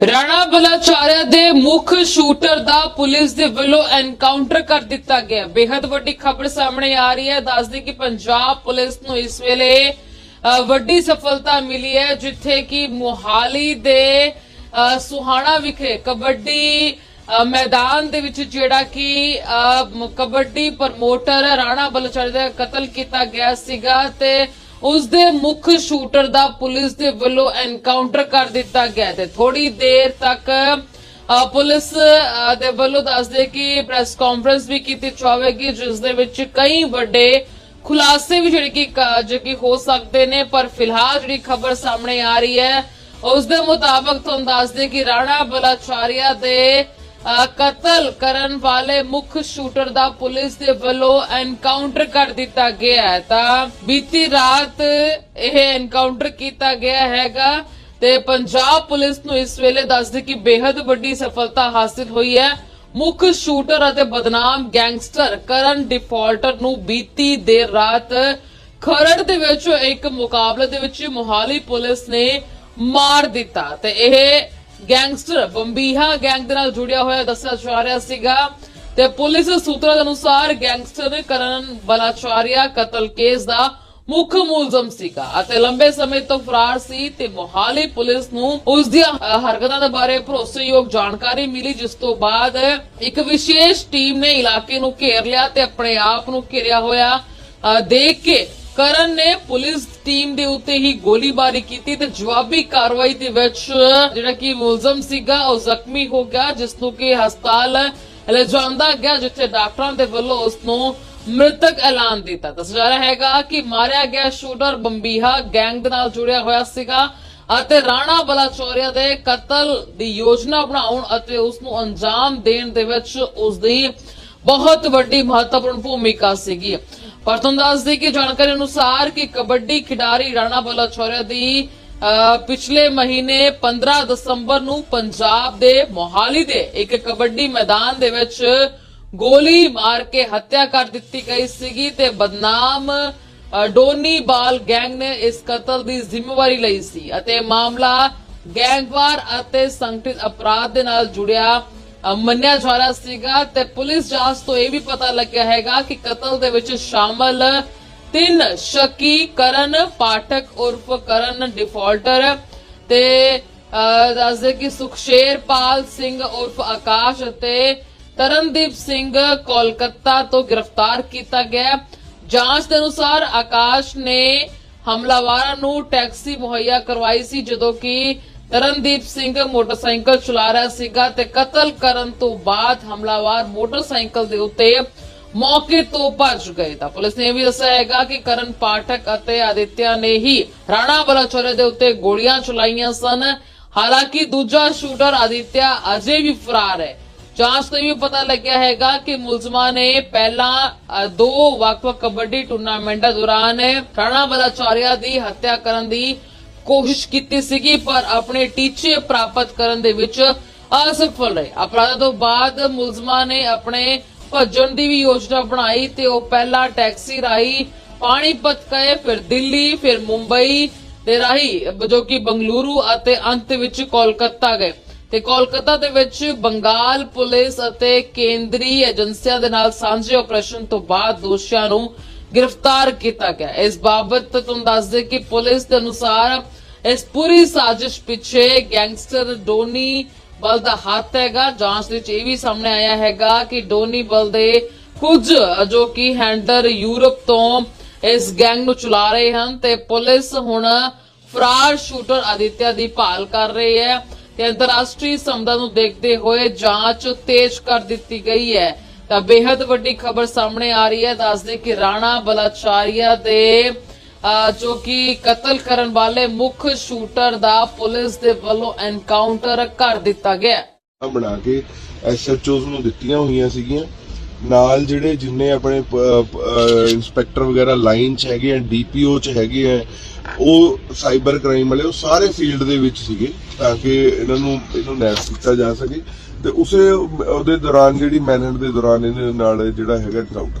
ਰਾਣਾ ਬਲਾਚਾਰਿਆ ਦੇ ਮੁੱਖ ਸ਼ੂਟਰ ਦਾ ਪੁਲਿਸ ਦੇ ਵੱਲੋਂ ਐਨਕਾਊਂਟਰ ਕਰ ਦਿੱਤਾ ਗਿਆ। ਬੇहद ਵੱਡੀ ਖਬਰ ਸਾਹਮਣੇ ਆ ਰਹੀ ਹੈ। ਦੱਸਦੀ ਕਿ ਪੰਜਾਬ ਪੁਲਿਸ ਨੂੰ ਇਸ ਵੇਲੇ ਵੱਡੀ ਸਫਲਤਾ ਮਿਲੀ ਹੈ ਜਿੱਥੇ ਕਿ ਮੋਹਾਲੀ ਦੇ ਅ, ਸੁਹਾਣਾ ਵਿਖੇ ਕਬੱਡੀ ਮੈਦਾਨ ਦੇ ਵਿੱਚ ਜਿਹੜਾ ਕਿ ਕਬੱਡੀ ਪ੍ਰਮੋਟਰ ਰਾਣਾ ਬਲਾਚਾਰਿਆ ਦਾ ਕਤਲ ਕੀਤਾ ਗਿਆ ਸੀਗਾ ਤੇ ਉਸ ਦੇ ਮੁੱਖ ਸ਼ੂਟਰ ਦਾ ਪੁਲਿਸ ਦੇ ਵੱਲੋਂ ਐਨਕਾਊਂਟਰ ਕਰ ਦਿੱਤਾ ਗਿਆ ਤੇ ਥੋੜੀ ਦੇਰ ਤੱਕ ਪੁਲਿਸ ਦੇ ਵੱਲੋਂ ਦੱਸਦੇ ਕਿ ਪ੍ਰੈਸ ਕਾਨਫਰੰਸ ਵੀ ਕੀਤੀ ਜਾਵੇਗੀ, ਜਿਸ ਦੇ ਵਿੱਚ ਕਈ ਵੱਡੇ ਖੁਲਾਸੇ ਵੀ ਜਿਹੜੇ ਕਿ, ਜੋ ਕਿ ਹੋ ਸਕਦੇ ਨੇ, ਪਰ ਫਿਲਹਾਲ ਜਿਹੜੀ ਖਬਰ ਸਾਹਮਣੇ ਆ ਰਹੀ ਹੈ, ਉਸ ਦੇ ਮੁਤਾਬਕ ਤੁਹਾਨੂੰ ਦੱਸਦੇ ਕਿ ਰਾਣਾ ਬਲਾਚਾਰੀਆ ਦੇ ਕਤਲ ਕਰਨ ਵਾਲੇ ਮੁੱਖ ਸ਼ੂਟਰ ਦਾ ਪੁਲਿਸ ਦੇ ਵੱਲੋਂ ਐਨਕਾਊਂਟਰ ਕਰ ਦਿੱਤਾ ਗਿਆ ਹੈ। ਤਾਂ ਬੀਤੀ ਰਾਤ ਇਹ ਐਨਕਾਊਂਟਰ ਕੀਤਾ ਗਿਆ ਹੈਗਾ ਤੇ ਪੰਜਾਬ ਪੁਲਿਸ ਨੂੰ ਇਸ ਵੇਲੇ ਦੱਸਦੇ ਕਿ ਬੇहद ਵੱਡੀ ਸਫਲਤਾ ਹਾਸਿਲ ਹੋਈ ਹੈ। ਮੁੱਖ ਸ਼ੂਟਰ ਅਤੇ ਬਦਨਾਮ ਗੈਂਗਸਟਰ ਕਰਨ ਡਿਫਾਲਟਰ ਨੂੰ ਬੀਤੀ ਦੇਰ ਰਾਤ ਖਰੜ ਦੇ ਵਿੱਚ ਇੱਕ ਮੁਕਾਬਲੇ ਦੇ ਵਿੱਚ ਮੋਹਾਲੀ ਪੁਲਿਸ ਨੇ ਮਾਰ ਦਿੱਤਾ ਤੇ ਇਹ ਗੈਂਗਸਟਰ ਬੰਬੀਹਾ ਗੈਂਗ ਦੇ ਨਾਲ ਜੁੜਿਆ ਹੋਇਆ ਦੱਸਿਆ ਜਾ ਰਿਹਾ ਸੀਗਾ ਤੇ ਪੁਲਿਸ ਸੂਤਰਾਂ ਦੇ ਅਨੁਸਾਰ ਗੈਂਗਸਟਰ ਕਰਨ ਬਲਾਚਾਰੀਆ ਕਤਲ ਕੇਸ ਦਾ ਮੁੱਖ ਮੁਲਜ਼ਮ ਸੀਗਾ ਅਤੇ ਲੰਬੇ ਸਮੇਂ ਤੋਂ ਫਰਾਰ ਸੀ ਤੇ ਮੋਹਾਲੀ ਪੁਲਿਸ ਨੂੰ ਉਸ ਦੀਆਂ ਹਰਕਤਾਂ ਦੇ ਬਾਰੇ ਭਰੋਸੇਯੋਗ ਜਾਣਕਾਰੀ ਮਿਲੀ, ਜਿਸ ਤੋਂ ਬਾਅਦ ਇੱਕ ਵਿਸ਼ੇਸ਼ ਟੀਮ ਨੇ ਇਲਾਕੇ ਨੂੰ ਘੇਰ ਲਿਆ ਤੇ ਆਪਣੇ ਆਪ ਨੂੰ ਘਿਰਿਆ ਹੋਇਆ ਦੇਖ ਕੇ ਕਰਨ ਨੇ ਪੁਲਿਸ ਟੀਮ ਦੇ ਉੱਤੇ ਹੀ ਗੋਲੀਬਾਰੀ ਕੀਤੀ ਤੇ ਜਵਾਬੀ ਕਾਰਵਾਈ ਦੇ ਵਿੱਚ ਜਿਹੜਾ ਕਿ ਮੁਲਜ਼ਮ ਸੀਗਾ, ਉਹ ਜ਼ਖਮੀ ਹੋ ਗਿਆ, ਜਿਸ ਨੂੰ ਕਿ ਹਸਪਤਾਲ ਲਿਜਾਂਦਾ ਗਿਆ, ਜਿੱਥੇ ਡਾਕਟਰਾਂ ਦੇ ਵੱਲੋਂ ਉਸ ਨੂੰ ਮ੍ਰਿਤਕ ਐਲਾਨ ਦਿੱਤਾ। ਦੱਸਿਆ ਜਾ ਰਿਹਾ ਹੈਗਾ ਕਿ ਮਾਰਿਆ ਗਿਆ ਸ਼ੂਟਰ ਬੰਬੀਹਾ ਗੈਂਗ ਦੇ ਨਾਲ ਜੁੜਿਆ ਹੋਇਆ ਸੀਗਾ ਅਤੇ ਰਾਣਾ ਬਲਾਚੌਰੀਆ ਦੇ ਕਤਲ ਦੀ ਯੋਜਨਾ ਬਣਾਉਣ ਅਤੇ ਉਸ ਨੂੰ ਅੰਜਾਮ ਦੇਣ ਦੇ ਵਿੱਚ ਉਸ ਦੀ ਬਹੁਤ ਵੱਡੀ ਮਹੱਤਵਪੂਰਨ ਭੂਮਿਕਾ ਸੀਗੀ। ਪਰ ਤੁਹਾਨੂੰ ਦੱਸ ਦਈਏ ਕਿ ਜਾਣਕਾਰੀ ਅਨੁਸਾਰ ਕਿ ਕਬੱਡੀ ਖਿਡਾਰੀ ਰਾਣਾ ਬਲਾਚੌਰੀਆ ਦੀ ਪਿਛਲੇ ਮਹੀਨੇ 15 ਦਸੰਬਰ ਨੂੰ ਪੰਜਾਬ ਦੇ ਮੋਹਾਲੀ ਦੇ ਇੱਕ ਕਬੱਡੀ ਮੈਦਾਨ ਦੇ ਵਿੱਚ ਗੋਲੀ ਮਾਰ ਕੇ ਹੱਤਿਆ ਕਰ ਦਿੱਤੀ ਗਈ ਸੀਗੀ ਤੇ ਬਦਨਾਮ ਡੋਨੀ ਬਾਲ ਗੈਂਗ ਨੇ ਇਸ ਕਤਲ ਦੀ ਜ਼ਿੰਮੇਵਾਰੀ ਲਈ ਸੀ ਅਤੇ ਮਾਮਲਾ ਗੈਂਗਵਾਰ ਅਤੇ ਸੰਗਠਿਤ ਅਪਰਾਧ ਦੇ ਨਾਲ ਜੁੜਿਆ। ਮੰਨਿਆ ਜਾ ਰਿਹਾ ਸੀਗਾ ਤੇ ਪੁਲਿਸ ਜਾਂਚ ਤੋਂ ਇਹ ਵੀ ਪਤਾ ਲੱਗਿਆ ਹੈਗਾ ਕਿ ਕਤਲ ਦੇ ਵਿੱਚ ਸ਼ਾਮਲ ਤਿੰਨ ਸ਼ੱਕੀ, ਕਰਨ ਪਾਠਕ ਉਰਫ ਕਰਨ ਡਿਫਾਲਟਰ ਤੇ ਦੱਸਦੇ ਕਿ ਸੁਖਸ਼ੇਰਪਾਲ ਸਿੰਘ ਉਰਫ ਆਕਾਸ਼ ਅਤੇ ਤਰਨਦੀਪ ਸਿੰਘ ਕੋਲਕਾਤਾ ਤੋਂ ਗ੍ਰਿਫਤਾਰ ਕੀਤਾ ਗਿਆ। ਜਾਂਚ ਦੇ ਅਨੁਸਾਰ ਆਕਾਸ਼ ਨੇ ਹਮਲਾਵਰਾਂ ਨੂੰ ਟੈਕਸੀ ਮੁਹੱਈਆ ਕਰਵਾਈ ਸੀ, ਜਦੋਂ ਕਿ ਤਰਨਦੀਪ ਸਿੰਘ ਮੋਟਰਸਾਈਕਲ ਚਲਾ ਰਿਹਾ ਸੀਗਾ ਤੇ ਕਤਲ ਕਰਨ ਤੋਂ ਬਾਅਦ ਹਮਲਾਵਰ ਮੋਟਰਸਾਈਕਲ ਦੇ ਉੱਤੇ ਮੌਕੇ ਤੋਂ ਭੱਜ ਗਏ ਤਾਂ ਪੁਲਿਸ ਨੇ ਵੀ ਦੱਸਿਆ ਹੈਗਾ ਕਿ ਕਰਨ ਪਾਠਕ ਅਤੇ ਆਦਿਤਿਆ ਨੇ ਹੀ ਰਾਣਾ ਬਲਾਚੌਰੇ ਦੇ ਉੱਤੇ ਗੋਲੀਆਂ ਚਲਾਈਆਂ ਸਨ। ਹਾਲਾਂਕਿ ਦੂਜਾ ਸ਼ੂਟਰ ਆਦਿਤਿਆ ਅਜੇ ਵੀ ਫਰਾਰ ਹੈ। ਜਾਂਚ ਤੋਂ ਵੀ ਪਤਾ ਲੱਗਿਆ ਹੈਗਾ ਕਿ ਮੁਲਜ਼ਮਾਂ ਨੇ ਪਹਿਲਾਂ ਦੋ ਵੱਖ-ਵੱਖ ਕਬੱਡੀ ਟੂਰਨਾਮੈਂਟਾਂ ਦੌਰਾਨ ਰਾਣਾ ਬਲਾਚਾਰੀਆ ਦੀ ਹੱਤਿਆ ਕਰਨ ਦੀ ਕੋਸ਼ਿਸ਼ ਕੀਤੀ ਸੀਗੀ, ਪਰ ਆਪਣੇ ਟੀਚੇ ਪ੍ਰਾਪਤ ਕਰਨ ਦੇ ਵਿੱਚ ਅਸਫਲ ਰਹੇ। ਅਪਰਾਧਾਂ ਤੋਂ ਬਾਅਦ ਮੁਲਜ਼ਮਾਂ ਨੇ ਆਪਣੇ ਭੱਜਣ ਦੀ ਵੀ ਯੋਜਨਾ ਬਣਾਈ ਤੇ ਉਹ ਪਹਿਲਾਂ ਟੈਕਸੀ ਰਾਹੀਂ ਪਾਣੀਪਤ ਗਏ, ਫਿਰ ਦਿੱਲੀ, ਫਿਰ ਮੁੰਬਈ ਦੇ ਰਾਹੀਂ, ਜੋ ਕਿ ਬੰਗਲੁਰੂ ਅਤੇ ਅੰਤ ਵਿੱਚ ਕੋਲਕਾਤਾ ਗਏ। ਤੇ ਕੋਲਕਾਤਾ ਦੇ ਵਿੱਚ ਬੰਗਾਲ ਪੁਲਿਸ ਅਤੇ ਕੇਂਦਰੀ ਏਜੰਸੀਆਂ ਦੇ ਨਾਲ ਸਾਂਝੇ ਆਪਰੇਸ਼ਨ ਤੋਂ ਬਾਅਦ ਦੋਸ਼ੀਆਂ ਨੂੰ ਗ੍ਰਿਫਤਾਰ ਕੀਤਾ ਗਿਆ। ਇਸ ਬਾਬਤ ਤੁਹਾਨੂੰ ਦੱਸ ਦੇ ਕਿ ਪੁਲਿਸ ਦੇ ਅਨੁਸਾਰ ਇਸ ਪੂਰੀ ਸਾਜ਼ਿਸ਼ ਪਿੱਛੇ ਗੈਂਗਸਟਰ ਡੋਨੀ ਬਲ ਦਾ ਹੱਥ ਹੈਗਾ। ਜਾਂਚ ਵਿੱਚ ਇਹ ਵੀ ਸਾਹਮਣੇ ਆਇਆ ਹੈਗਾ ਕਿ ਡੋਨੀ ਬਲ ਦੇ ਕੁਝ, ਜੋ ਕਿ ਹੈਂਡਲਰ ਯੂਰਪ ਤੋਂ ਇਸ ਗੈਂਗ ਨੂੰ ਚਲਾ ਰਹੇ ਹਨ ਤੇ ਪੁਲਿਸ ਹੁਣ ਫਰਾਰ ਸ਼ੂਟਰ ਆਦਿਤਿਆ ਦੀ ਭਾਲ ਕਰ ਰਹੀ ਹੈ ਤੇ ਅੰਤਰਰਾਸ਼ਟਰੀ ਸੰਬੰਧਾਂ ਨੂੰ ਦੇਖਦੇ ਹੋਏ ਜਾਂਚ ਤੇਜ਼ ਕਰ ਦਿੱਤੀ ਗਈ ਹੈ। ਤਾਂ ਬੇहद ਵੱਡੀ ਖਬਰ ਸਾਹਮਣੇ ਆ ਰਹੀ ਹੈ। ਦੱਸਦੇ ਕਿ ਰਾਣਾ ਬਲਾਚਾਰੀਆ ਦੇ ਜੋ ਕਿ ਕਤਲ ਕਰਨ ਵਾਲੇ ਮੁੱਖ ਸ਼ੂਟਰ ਦਾ ਪੁਲਿਸ ਦੇ ਵੱਲੋਂ ਐਨਕਾਊਂਟਰ ਕਰ ਦਿੱਤਾ ਗਿਆ ਬਣਾ ਕੇ ਐਸਐਚਓਸ ਨੂੰ ਦਿੱਤੀਆਂ ਹੋਈਆਂ ਸੀਗੀਆਂ। ਨਾਲ ਜਿਹੜੇ ਜਿੰਨੇ ਆਪਣੇ ਇਨਸਪੈਕਟਰ ਵਗੈਰਾ ਲਾਈਨ 'ਚ ਹੈਗੇ ਆ ਡੀਪੀਓ 'ਚ ਹੈਗੇ ਆ, ਉਹ ਸਾਈਬਰ ਕ੍ਰਾਈਮ ਵਾਲੇ, ਉਹ ਸਾਰੇ ਫੀਲਡ ਦੇ ਵਿੱਚ ਸੀਗੇ ਤਾਂ ਕਿ ਇਹਨਾਂ ਨੂੰ, ਇਹਨੂੰ ਨੈਪ ਕੀਤਾ ਜਾ ਸਕੇ। ਤੇ ਉਸੇ, ਉਹਦੇ ਦੌਰਾਨ ਜਿਹੜੀ ਮੈਨੇਜਮੈਂਟ ਦੇ ਦੌਰਾਨ ਇਹਦੇ ਨਾਲ ਜਿਹੜਾ ਹੈਗਾ ਡਾਊਟ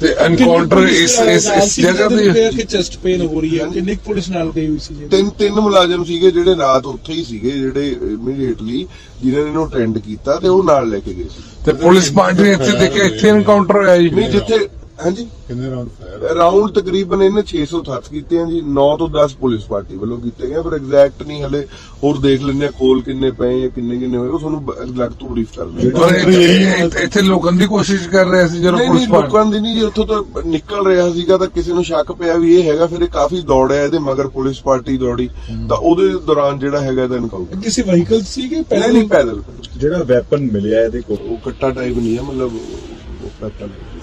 ਤੇ ਐਨਕਾਊਂਟਰ ਇਸ ਇਸ ਇਸ ਜਗ੍ਹਾ ਤੇ ਕਿ ਚੈਸਟ ਪੇਨ ਹੋ ਰਹੀ ਹੈ? ਕਿੰਨੀ ਪੁਲਿਸ ਨਾਲ ਗਈ ਹੋਈ ਸੀ ਜੀ? ਤਿੰਨ ਤਿੰਨ ਮੁਲਾਜ਼ਮ ਸੀਗੇ ਜਿਹੜੇ ਰਾਤ ਉੱਥੇ ਹੀ ਸੀਗੇ ਜਿਹੜੇ ਇਮੀਡੀਏਟਲੀ ਜਿਨ੍ਹਾਂ ਨੇ ਇਹਨੂੰ ਅਟੈਂਡ ਕੀਤਾ ਤੇ ਉਹ ਨਾਲ ਲੈ ਕੇ ਗਏ ਸੀ। ਤੇ ਪੁਲਿਸ ਪਾਰਟੀ ਨੇ ਇੱਥੇ ਦੇਖਿਆ ਇੱਥੇ ਐਨਕਾਊਂਟਰ ਹੋਇਆ ਜੀ? ਨਹੀਂ ਜਿੱਥੇ ਹਾਂਜੀ। ਕਿੰਨੇ ਰਾਉਂਡ ਫਾਇਰ ਰਾਉਂਡ ਤਕਰੀਬਨ ਇਹਨੇ 607 ਕੀਤੇ ਆ ਜੀ 9 ਤੋਂ 10 ਪੁਲਿਸ ਪਾਰਟੀ ਵੱਲੋਂ ਕੀਤੇ ਗਏ ਪਰ ਐਗਜ਼ੈਕਟ ਨਹੀਂ ਹਲੇ। ਹੋਰ ਦੇਖ ਲੈਂਦੇ ਆ ਖੋਲ ਕਿੰਨੇ ਪਏ ਆ ਕਿੰਨੇ ਕਿੰਨੇ ਹੋਏ ਉਹ ਤੁਹਾਨੂੰ ਐਗਜ਼ੈਕਟ ਤੋਂ ਬਰੀਫ ਕਰ ਦਿੰਦੇ ਪਰ ਇੱਥੇ- ਲੋਕਾਂ ਦੀ ਕੋਸ਼ਿਸ਼ ਕਰ ਰਹੇ ਸੀ ਜਦੋਂ ਪੁਲਿਸ ਪਾਰਟੀ ਲੋਕਾਂ ਦੀ ਨਹੀਂ ਜੀ ਉੱਥੋਂ ਤਾਂ ਨਿਕਲ ਰਿਹਾ ਸੀਗਾ ਤਾਂ ਕਿਸੇ ਨੂੰ ਸ਼ੱਕ ਪਿਆ ਵੀ ਇਹ ਹੈਗਾ ਫਿਰ ਇਹ ਕਾਫੀ ਦੌੜਿਆ ਇਹਦੇ ਮਗਰ ਪੁਲਿਸ ਪਾਰਟੀ ਦੌੜੀ। ਤਾਂ ਉਹਦੇ ਦੌਰਾਨ ਜਿਹੜਾ ਹੈਗਾ ਇਹਦਾ ਐਨਕਾਊਂਟਰ ਕਿਸੇ ਵਹੀਕਲ ਸੀ ਕਿ ਪਹਿਲਾਂ ਨਹੀਂ ਪੈਦਲ। ਜਿਹੜਾ ਵੈਪਨ ਮਿਲਿਆ ਇਹਦੇ ਕੋਲ। ਉਹ ਕੱਟਾ ਟਾਈਪ ਨਹੀਂ ਹੈ ਮਤਲਬ ਜੀ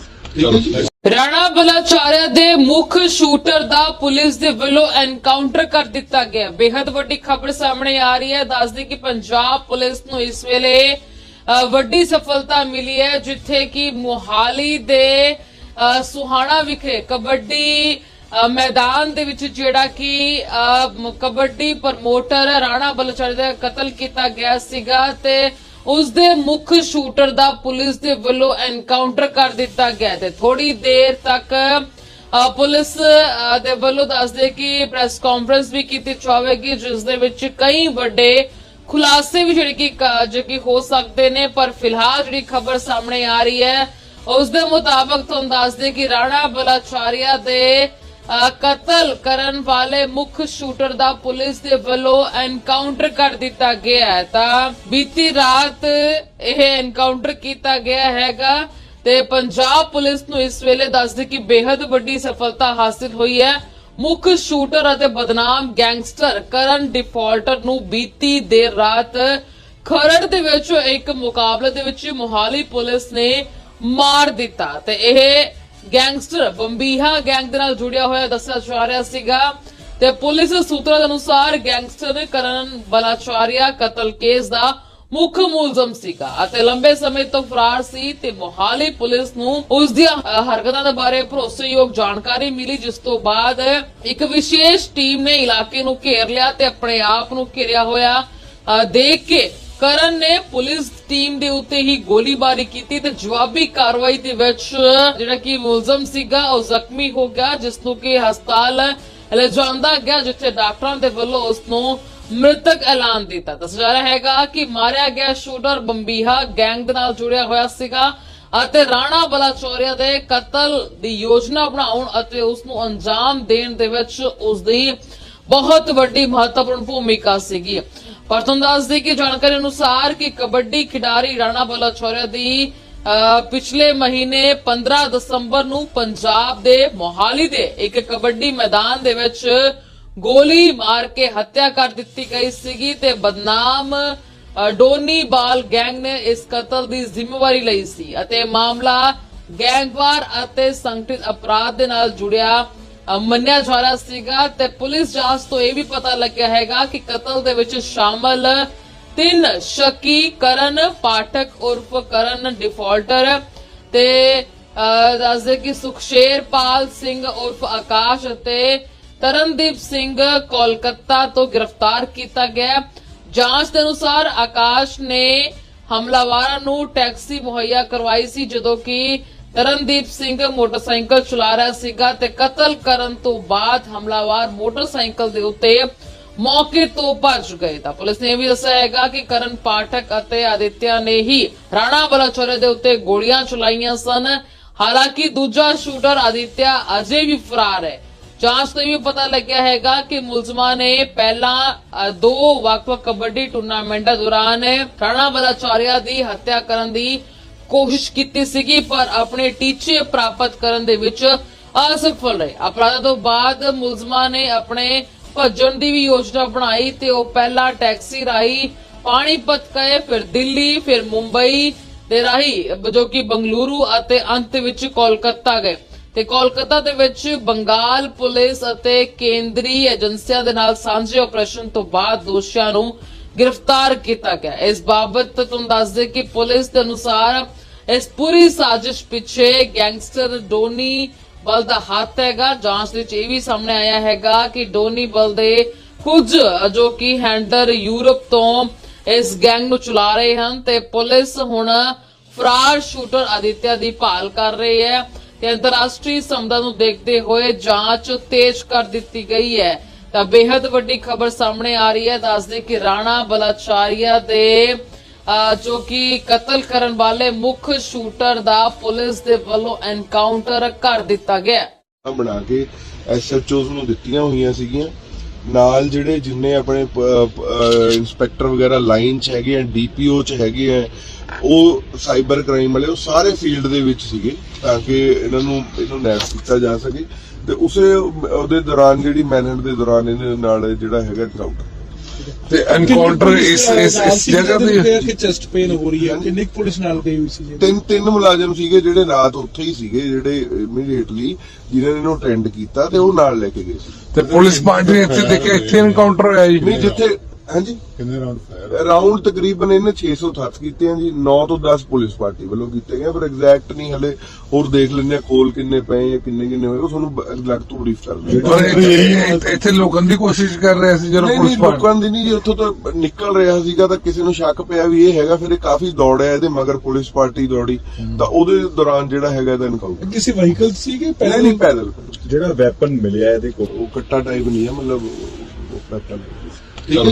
ਰਾਣਾ ਬਲਾਚਾਰਿਆ ਦੇ ਮੁੱਖ ਸ਼ੂਟਰ ਦਾ ਪੁਲਿਸ ਦੇ ਵੱਲੋਂ ਐਨਕਾਊਂਟਰ ਕਰ ਦਿੱਤਾ ਗਿਆ। ਬੇहद ਵੱਡੀ ਖਬਰ ਸਾਹਮਣੇ ਆ ਰਹੀ ਹੈ। ਦੱਸਦੇ ਕਿ ਪੰਜਾਬ ਪੁਲਿਸ ਨੂੰ ਇਸ ਵੇਲੇ ਵੱਡੀ ਸਫਲਤਾ ਮਿਲੀ ਹੈ ਜਿੱਥੇ ਕਿ ਮੁਹਾਲੀ ਦੇ ਅ, ਸੁਹਾਣਾ ਵਿਖੇ ਕਬੱਡੀ ਮੈਦਾਨ ਦੇ ਵਿੱਚ ਜਿਹੜਾ ਕਿ ਕਬੱਡੀ ਪ੍ਰਮੋਟਰ ਰਾਣਾ ਬਲਾਚਾਰਿਆ ਦਾ ਕਤਲ ਕੀਤਾ ਗਿਆ ਸੀਗਾ ਤੇ ਉਸ ਦੇ ਮੁੱਖ ਸ਼ੂਟਰ ਦਾ ਪੁਲਿਸ ਦੇ ਵੱਲੋਂ ਐਨਕਾਊਂਟਰ ਕਰ ਦਿੱਤਾ ਗਿਆ ਤੇ ਥੋੜੀ ਦੇਰ ਤੱਕ ਪੁਲਿਸ ਦੇ ਵੱਲੋਂ ਦੱਸਦੇ ਕਿ ਪ੍ਰੈਸ ਕਾਨਫਰੰਸ ਵੀ ਕੀਤੀ ਜਾਵੇਗੀ, ਜਿਸ ਦੇ ਵਿੱਚ ਕਈ ਵੱਡੇ ਖੁਲਾਸੇ ਵੀ ਜਿਹੜੇ ਕਿ ਜੋ ਕਿ ਹੋ ਸਕਦੇ ਨੇ, ਪਰ ਫਿਲਹਾਲ ਜਿਹੜੀ ਖਬਰ ਸਾਹਮਣੇ ਆ ਰਹੀ ਹੈ ਉਸ ਦੇ ਮੁਤਾਬਕ ਤੁਹਾਨੂੰ ਦੱਸਦੇ ਕਿ ਰਾਣਾ ਬਲਾਚਾਰੀਆ ਦੇ ਕਤਲ ਕਰਨ ਵਾਲੇ ਮੁੱਖ ਸ਼ੂਟਰ ਦਾ ਪੁਲਿਸ ਦੇ ਵੱਲੋਂ ਐਨਕਾਊਂਟਰ ਕਰ ਦਿੱਤਾ ਗਿਆ ਹੈ। ਤਾਂ ਬੀਤੀ ਰਾਤ ਇਹ ਐਨਕਾਊਂਟਰ ਕੀਤਾ ਗਿਆ ਹੈਗਾ ਤੇ ਪੰਜਾਬ ਪੁਲਿਸ ਨੂੰ ਇਸ ਵੇਲੇ ਦੱਸਦੇ ਕਿ ਬੇहद ਵੱਡੀ ਸਫਲਤਾ ਹਾਸਿਲ ਹੋਈ ਹੈ। ਮੁੱਖ ਸ਼ੂਟਰ ਅਤੇ ਬਦਨਾਮ ਗੈਂਗਸਟਰ ਕਰਨ ਡਿਫਾਲਟਰ ਨੂੰ ਬੀਤੀ ਦੇਰ ਰਾਤ ਖਰੜ ਦੇ ਵਿੱਚ ਇੱਕ ਮੁਕਾਬਲੇ ਦੇ ਵਿੱਚ ਮੋਹਾਲੀ ਪੁਲਿਸ ਨੇ ਮਾਰ ਦਿੱਤਾ ਤੇ ਇਹ ਗੈਂਗਸਟਰ ਬੰਬੀਹਾ ਗੈਂਗ ਦੇ ਨਾਲ ਜੁੜਿਆ ਹੋਇਆ ਦੱਸਿਆ ਜਾ ਰਿਹਾ ਸੀਗਾ ਤੇ ਪੁਲਿਸ ਸੂਤਰਾਂ ਦੇ ਅਨੁਸਾਰ ਗੈਂਗਸਟਰ ਕਰਨ ਬਲਾਚਾਰੀਆ ਕਤਲ ਕੇਸ ਦਾ ਮੁੱਖ ਮੁਲਜ਼ਮ ਸੀਗਾ ਅਤੇ ਲੰਬੇ ਸਮੇਂ ਤੋਂ ਫਰਾਰ ਸੀ ਤੇ ਮੋਹਾਲੀ ਪੁਲਿਸ ਨੂੰ ਉਸ ਦੀਆਂ ਹਰਕਤਾਂ ਦੇ ਬਾਰੇ ਭਰੋਸੇਯੋਗ ਜਾਣਕਾਰੀ ਮਿਲੀ, ਜਿਸ ਤੋਂ ਬਾਅਦ ਇੱਕ ਵਿਸ਼ੇਸ਼ ਟੀਮ ਨੇ ਇਲਾਕੇ ਨੂੰ ਘੇਰ ਲਿਆ ਤੇ ਆਪਣੇ ਆਪ ਨੂੰ ਘਿਰਿਆ ਹੋਇਆ ਦੇਖ ਕੇ ਕਰਨ ਨੇ ਪੁਲਿਸ ਟੀਮ ਦੇ ਉੱਤੇ ਹੀ ਗੋਲੀਬਾਰੀ ਕੀਤੀ ਤੇ ਜਵਾਬੀ ਕਾਰਵਾਈ ਦੇ ਵਿੱਚ ਜਿਹੜਾ ਕਿ ਮੁਲਜ਼ਮ ਸੀਗਾ, ਉਹ ਜ਼ਖਮੀ ਹੋ ਗਿਆ, ਜਿਸ ਨੂੰ ਕਿ ਹਸਪਤਾਲ ਲਿਜਾਂਦਾ ਗਿਆ, ਜਿੱਥੇ ਡਾਕਟਰਾਂ ਦੇ ਵੱਲੋਂ ਉਸ ਨੂੰ ਮ੍ਰਿਤਕ ਐਲਾਨ ਦਿੱਤਾ। ਦੱਸਿਆ ਜਾ ਰਿਹਾ ਹੈਗਾ ਕਿ ਮਾਰਿਆ ਗਿਆ ਸ਼ੂਟਰ ਬੰਬੀਹਾ ਗੈਂਗ ਦੇ ਨਾਲ ਜੁੜਿਆ ਹੋਇਆ ਸੀਗਾ ਅਤੇ ਰਾਣਾ ਬਲਾਚੌਰੀਆ ਦੇ ਕਤਲ ਦੀ ਯੋਜਨਾ ਬਣਾਉਣ ਅਤੇ ਉਸ ਨੂੰ ਅੰਜਾਮ ਦੇਣ ਦੇ ਵਿੱਚ ਉਸ ਦੀ ਬਹੁਤ ਵੱਡੀ ਮਹੱਤਵਪੂਰਨ ਭੂਮਿਕਾ ਸੀਗੀ। ਪਰ ਤੁਹਾਨੂੰ ਦੱਸ ਦਈਏ ਕਿ ਜਾਣਕਾਰੀ ਅਨੁਸਾਰ ਕਿ ਕਬੱਡੀ ਖਿਡਾਰੀ ਰਾਣਾ ਬਲਾਚੌਰੀਆ ਦੀ ਪਿਛਲੇ ਮਹੀਨੇ 15 ਦਸੰਬਰ ਨੂੰ ਪੰਜਾਬ ਦੇ ਮੋਹਾਲੀ ਦੇ ਇੱਕ ਕਬੱਡੀ ਮੈਦਾਨ ਦੇ ਵਿੱਚ ਗੋਲੀ ਮਾਰ ਕੇ ਹੱਤਿਆ ਕਰ ਦਿੱਤੀ ਗਈ ਸੀਗੀ ਤੇ ਬਦਨਾਮ ਡੋਨੀ ਬਾਲ ਗੈਂਗ ਨੇ ਇਸ ਕਤਲ ਦੀ ਜ਼ਿੰਮੇਵਾਰੀ ਲਈ ਸੀ ਅਤੇ ਮਾਮਲਾ ਗੈਂਗਵਾਰ ਅਤੇ ਸੰਗਠਿਤ ਅਪਰਾਧ ਦੇ ਨਾਲ ਜੁੜਿਆ। ਮੰਨਿਆ ਜਾ ਰਿਹਾ ਸੀਗਾ ਤੇ ਪੁਲਿਸ ਜਾਂਚ ਤੋਂ ਇਹ ਵੀ ਪਤਾ ਲੱਗਿਆ ਹੈਗਾ ਕਿ ਕਤਲ ਦੇ ਵਿੱਚ ਸ਼ਾਮਲ ਤਿੰਨ ਸ਼ੱਕੀ, ਕਰਨ ਪਾਠਕ ਉਰਫ ਕਰਨ ਡਿਫਾਲਟਰ ਤੇ ਦੱਸਦੇ ਕਿ ਸੁਖਸ਼ੇਰਪਾਲ ਸਿੰਘ ਉਰਫ ਆਕਾਸ਼ ਅਤੇ ਤਰਨਦੀਪ ਸਿੰਘ ਕੋਲਕਾਤਾ ਤੋਂ ਗ੍ਰਿਫਤਾਰ ਕੀਤਾ ਗਿਆ। ਜਾਂਚ ਦੇ ਅਨੁਸਾਰ ਆਕਾਸ਼ ਨੇ ਹਮਲਾਵਰਾਂ ਨੂੰ ਟੈਕਸੀ ਮੁਹੱਈਆ ਕਰਵਾਈ ਸੀ ਜਦੋਂ ਕਿ ਤਰਨਦੀਪ ਸਿੰਘ ਮੋਟਰਸਾਈਕਲ ਚਲਾ ਰਿਹਾ ਸੀਗਾ ਤੇ ਕਤਲ ਕਰਨ ਤੋਂ ਬਾਅਦ ਹਮਲਾਵਰ ਮੋਟਰਸਾਈਕਲ ਦੇ ਉੱਤੇ ਮੌਕੇ ਤੋਂ ਭੱਜ ਗਏ ਤਾਂ ਪੁਲਿਸ ਨੇ ਵੀ ਦੱਸਿਆ ਹੈਗਾ ਕਿ ਕਰਨ ਪਾਠਕ ਅਤੇ ਆਦਿਤਿਆ ਨੇ ਹੀ ਰਾਣਾ ਬਲਾਚੌਰੇ ਦੇ ਉੱਤੇ ਗੋਲੀਆਂ ਚਲਾਈਆਂ ਸਨ। ਹਾਲਾਂਕਿ ਦੂਜਾ ਸ਼ੂਟਰ ਆਦਿਤਿਆ ਅਜੇ ਵੀ ਫਰਾਰ ਹੈ। ਜਾਂਚ ਤੋਂ ਇਹ ਵੀ ਪਤਾ ਲੱਗਿਆ ਹੈਗਾ ਕਿ ਮੁਲਜ਼ਮਾਂ ਨੇ ਪਹਿਲਾਂ ਦੋ ਵੱਖ-ਵੱਖ ਕਬੱਡੀ ਟੂਰਨਾਮੈਂਟਾਂ ਦੌਰਾਨ ਰਾਣਾ ਬਲਾਚਾਰੀਆ ਦੀ ਹੱਤਿਆ ਕਰਨ ਦੀ ਕੋਸ਼ਿਸ਼ ਕੀਤੀ ਸੀਗੀ, ਪਰ ਆਪਣੇ ਟੀਚੇ ਪ੍ਰਾਪਤ ਕਰਨ ਦੇ ਵਿੱਚ ਅਸਫਲ ਰਹੇ। ਅਪਰਾਧਾਂ ਤੋਂ ਬਾਅਦ ਮੁਲਜ਼ਮਾਂ ਨੇ ਆਪਣੇ ਭੱਜਣ ਦੀ ਵੀ ਯੋਜਨਾ ਬਣਾਈ ਤੇ ਉਹ ਪਹਿਲਾਂ ਟੈਕਸੀ ਰਾਹੀਂ ਪਾਣੀਪਤ ਗਏ, ਫਿਰ ਦਿੱਲੀ, ਫਿਰ ਮੁੰਬਈ ਦੇ ਰਾਹੀਂ, ਜੋ ਕਿ ਬੰਗਲੁਰੂ ਅਤੇ ਅੰਤ ਵਿੱਚ ਕੋਲਕਾਤਾ ਗਏ। ਤੇ ਕੋਲਕਾਤਾ ਦੇ ਵਿੱਚ ਬੰਗਾਲ ਪੁਲਿਸ ਅਤੇ ਕੇਂਦਰੀ ਏਜੰਸੀਆਂ ਦੇ ਨਾਲ ਸਾਂਝੇ ਆਪਰੇਸ਼ਨ ਤੋਂ ਬਾਅਦ ਦੋਸ਼ੀਆਂ ਨੂੰ ਗ੍ਰਿਫਤਾਰ ਕੀਤਾ ਗਿਆ। ਇਸ ਬਾਬਤ ਤੁਹਾਨੂੰ ਦੱਸ ਦੇ ਕਿ ਪੁਲਿਸ ਦੇ ਅਨੁਸਾਰ ਇਸ ਪੂਰੀ ਸਾਜ਼ਿਸ਼ ਪਿੱਛੇ ਗੈਂਗਸਟਰ ਡੋਨੀ ਬਲ ਦਾ ਹੱਥ ਹੈਗਾ। ਜਾਂਚ ਵਿੱਚ ਇਹ ਵੀ ਸਾਹਮਣੇ ਆਇਆ ਹੈਗਾ ਕਿ ਡੋਨੀ ਬਲ ਦੇ ਕੁਝ, ਜੋ ਕਿ ਹੈਂਡਲਰ ਯੂਰਪ ਤੋਂ ਇਸ ਗੈਂਗ ਨੂੰ ਚਲਾ ਰਹੇ ਹਨ ਤੇ ਪੁਲਿਸ ਹੁਣ ਫਰਾਰ ਸ਼ੂਟਰ ਆਦਿਤਿਆ ਦੀ ਭਾਲ ਕਰ ਰਹੀ ਹੈ ਤੇ ਅੰਤਰਰਾਸ਼ਟਰੀ ਸੰਬੰਧਾਂ ਨੂੰ ਦੇਖਦੇ ਹੋਏ ਜਾਂਚ ਤੇਜ਼ ਕਰ ਦਿੱਤੀ ਗਈ ਹੈ। ਤਾਂ ਬੇहद ਵੱਡੀ ਖਬਰ ਸਾਹਮਣੇ ਆ ਰਹੀ ਹੈ। ਦੱਸਦੇ ਕਿ ਰਾਣਾ ਬਲਾਚਾਰੀਆ ਦੇ ਜੋ ਕਿ ਕਤਲ ਕਰਨ ਵਾਲੇ ਮੁੱਖ ਸ਼ੂਟਰ ਦਾ ਪੁਲਿਸ ਦੇ ਵੱਲੋਂ ਐਨਕਾਊਂਟਰ ਕਰ ਦਿੱਤਾ ਗਿਆ ਬਣਾ ਕੇ ਐਸਐਚਓਸ ਨੂੰ ਦਿੱਤੀਆਂ ਹੋਈਆਂ ਸੀਗੀਆਂ। ਨਾਲ ਜਿਹੜੇ ਜਿੰਨੇ ਆਪਣੇ ਇਨਸਪੈਕਟਰ ਵਗੈਰਾ ਲਾਈਨ 'ਚ ਹੈਗੇ ਆ ਡੀਪੀਓ 'ਚ ਹੈਗੇ ਆ, ਉਹ ਸਾਈਬਰ ਕ੍ਰਾਈਮ ਵਾਲੇ, ਉਹ ਸਾਰੇ ਫੀਲਡ ਦੇ ਵਿੱਚ ਸੀਗੇ ਤਾਂ ਕਿ ਇਹਨਾਂ ਨੂੰ, ਇਹਨੂੰ ਨੈਸ ਕੀਤਾ ਜਾ ਸਕੇ। ਤੇ ਉਸੇ, ਉਹਦੇ ਦੌਰਾਨ ਜਿਹੜੀ ਮੈਨੇਜ ਦੇ ਦੌਰਾਨ ਇਹਦੇ ਨਾਲ ਜਿਹੜਾ ਹੈਗਾ ਐਨਕਾਊਂਟਰ ਤੇ ਐਨਕਾਊਂਟਰ ਇਸ ਇਸ ਇਸ ਜਗ੍ਹਾ ਤੇ ਕਿ ਚੈਸਟ ਪੇਨ ਹੋ ਰਹੀ ਹੈ ਕਿੰਨੀ ਪੁਲਿਸ ਨਾਲ ਗਈ ਹੋਈ ਸੀ ਤਿੰਨ ਤਿੰਨ ਮੁਲਾਜ਼ਮ ਸੀਗੇ ਜਿਹੜੇ ਰਾਤ ਉੱਥੇ ਹੀ ਸੀਗੇ ਜਿਹੜੇ ਇਮੀਡੀਏਟਲੀ ਜਿਨ੍ਹਾਂ ਨੇ ਇਹਨੂੰ ਅਟੈਂਡ ਕੀਤਾ ਤੇ ਉਹ ਨਾਲ ਲੈ ਕੇ ਗਏ ਸੀ। ਤੇ ਪੁਲਿਸ ਪਾਰਟੀ ਇੱਥੇ ਦੇਖਿਆ ਇੱਥੇ ਐਨਕਾਊਂਟਰ ਹੋਇਆ ਜੀ? ਨਹੀਂ ਜਿੱਥੇ ਹਾਂਜੀ। ਕਿੰਨੇ ਰਾਉਂਡ ਫਾਇਰ ਰਾਉਂਡ ਤਕਰੀਬਨ ਇਹਨੇ 607 ਕੀਤੇ ਆ ਜੀ 9 ਤੋਂ 10 ਪੁਲਿਸ ਪਾਰਟੀ ਵੱਲੋਂ ਕੀਤੇ ਗਏ ਪਰ ਐਗਜ਼ੈਕਟ ਨਹੀਂ ਹਲੇ। ਹੋਰ ਦੇਖ ਲੈਂਦੇ ਆ ਖੋਲ ਕਿੰਨੇ ਪਏ ਆ ਕਿੰਨੇ ਕਿੰਨੇ ਹੋਏ ਉਹ ਤੁਹਾਨੂੰ ਅਲੱਗ ਤੋਂ ਬਰੀਫ ਕਰ ਦਿੰਦੇ ਪਰ ਇੱਥੇ- ਲੋਕਾਂ ਦੀ ਕੋਸ਼ਿਸ਼ ਕਰ ਰਹੇ ਸੀ ਜਦੋਂ ਪੁਲਿਸ ਪਾਰਟੀ ਲੋਕਾਂ ਦੀ ਨਹੀਂ ਜੀ ਉੱਥੋਂ ਤਾਂ ਨਿਕਲ ਰਿਹਾ ਸੀਗਾ ਤਾਂ ਕਿਸੇ ਨੂੰ ਸ਼ੱਕ ਪਿਆ ਵੀ ਇਹ ਹੈਗਾ ਫਿਰ ਇਹ ਕਾਫੀ ਦੌੜਿਆ ਇਹਦੇ ਮਗਰ ਪੁਲਿਸ ਪਾਰਟੀ ਦੌੜੀ ਤਾਂ ਉਹਦੇ ਦੌਰਾਨ ਜਿਹੜਾ ਹੈਗਾ ਇਹਦਾ ਐਨਕਾਊਂਟਰ ਕਿਸੇ ਵਹੀਕਲ ਸੀ ਕਿ ਪਹਿਲੇ ਨਹੀਂ ਪੈਦਲ। ਜਿਹੜਾ ਵੈਪਨ ਮਿਲਿਆ ਇਹਦੇ ਕੋਲ। ਉਹ ਕੱਟਾ ਟਾਈਪ ਨਹੀਂ ਹੈ ਮਤਲਬ ਉਹ ਪੈਟਰਨ ਠੀਕ ਹੈ?